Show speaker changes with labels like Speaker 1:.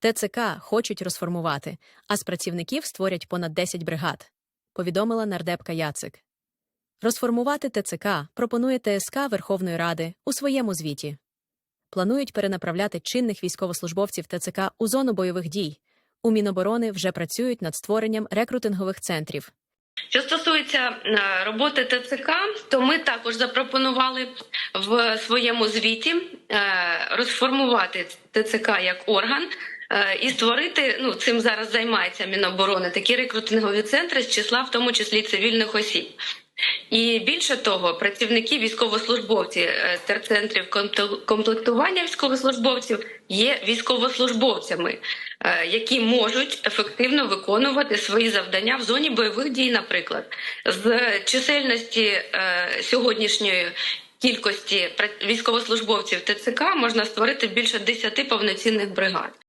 Speaker 1: ТЦК хочуть розформувати, а з працівників створять понад 10 бригад, повідомила нардепка Яцик. Розформувати ТЦК пропонує ТСК Верховної Ради у своєму звіті. Планують перенаправляти чинних військовослужбовців ТЦК у зону бойових дій. У Міноборони вже працюють над створенням рекрутингових центрів.
Speaker 2: Що стосується е, роботи ТЦК, то ми також запропонували в своєму звіті е, розформувати ТЦК як орган. Е, І створити ну цим зараз займається Міноборони такі рекрутингові центри з числа, в тому числі цивільних осіб. І більше того, працівники військовослужбовці е, терцентрів комплектування військовослужбовців є військовослужбовцями, е, які можуть ефективно виконувати свої завдання в зоні бойових дій, наприклад, з чисельності сьогоднішньої. Кількості військовослужбовців ТЦК можна створити більше 10 повноцінних бригад.